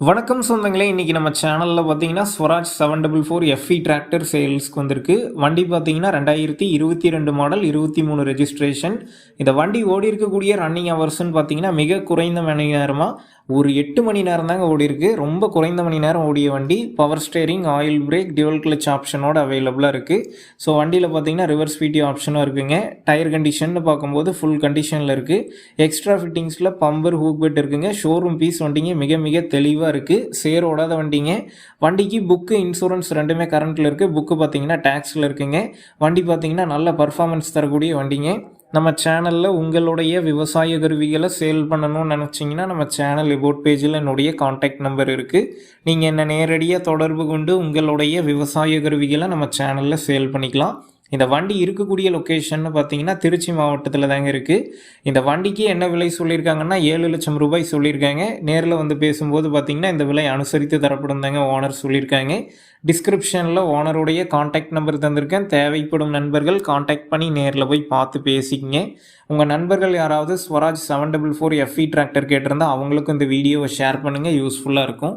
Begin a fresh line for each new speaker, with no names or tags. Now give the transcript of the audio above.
வணக்கம் சொந்தங்களே இன்றைக்கி நம்ம சேனலில் பார்த்தீங்கன்னா Swaraj seven double four FE tractor சேல்ஸ்க்கு வந்திருக்கு. வண்டி பார்த்தீங்கன்னா ரெண்டாயிரத்தி இருபத்தி ரெண்டு மாடல் இருபத்தி மூணு ரெஜிஸ்ட்ரேஷன் இந்த வண்டி ஓடி இருக்கக்கூடிய ரன்னிங் ஹவர்ஸ்னு பார்த்தீங்கன்னா மிக குறைந்த மணி நேரமாக ஒரு எட்டு மணி நேரம் தாங்க ஓடி இருக்கு. ரொம்ப குறைந்த மணி நேரம் ஓடிய வண்டி power steering oil brake dual clutch ஆப்ஷனோட அவைலபிளாக இருக்குது ஸோ வண்டியில் பார்த்தீங்கன்னா ரிவர்ஸ் பிடி ஆப்ஷனும் இருக்குங்க. டயர் கண்டிஷன் பார்க்கும்போது ஃபுல் கண்டிஷனில் இருக்குது எக்ஸ்ட்ரா ஃபிட்டிங்ஸில் பம்பர் ஹூக் பெட் இருக்குங்க. ஷோரூம் பீஸ் வண்டிங்க மிக மிக தெளிவாக இருக்குது சேர் ஓடாத வண்டிங்க. வண்டிக்கு புக்கு இன்சூரன்ஸ் ரெண்டுமே கரண்ட்டில் இருக்குது புக்கு பார்த்தீங்கன்னா டேக்ஸில் இருக்குங்க. வண்டி பார்த்தீங்கன்னா நல்ல பர்ஃபார்மன்ஸ் தரக்கூடிய வண்டிங்க. நம்ம சேனலில் உங்களுடைய விவசாய கருவிகளை சேல் பண்ணணும்னு நினச்சிங்கன்னா நம்ம சேனல் ரிபோர்ட் பேஜில் என்னுடைய காண்டாக்ட் நம்பர் இருக்குது நீங்கள் என்னை நேரடியாக தொடர்பு கொண்டு உங்களுடைய விவசாய கருவிகளை நம்ம சேனலில் சேல் பண்ணிக்கலாம். இந்த வண்டி இருக்கக்கூடிய லொக்கேஷன் பார்த்தீங்கன்னா திருச்சி மாவட்டத்தில் தாங்க இருக்குது இந்த வண்டிக்கு என்ன விலை சொல்லியிருக்காங்கன்னா ஏழு லட்சம் ரூபாய் சொல்லியிருக்காங்க. நேரில் வந்து பேசும்போது பார்த்தீங்கன்னா இந்த விலை அனுசரித்து தரப்படும் தாங்க ஓனர் சொல்லியிருக்காங்க. டிஸ்கிரிப்ஷனில் ஓனருடைய காண்டாக்ட் நம்பர் தந்திருக்கேன். தேவைப்படும் நண்பர்கள் காண்டாக்ட் பண்ணி நேரில் போய் பார்த்து பேசிக்கங்க. உங்கள் நண்பர்கள் யாராவது Swaraj seven double four FE tractor கேட்டிருந்தால் அவங்களுக்கும் இந்த வீடியோவை ஷேர் பண்ணுங்கள் யூஸ்ஃபுல்லாக இருக்கும்.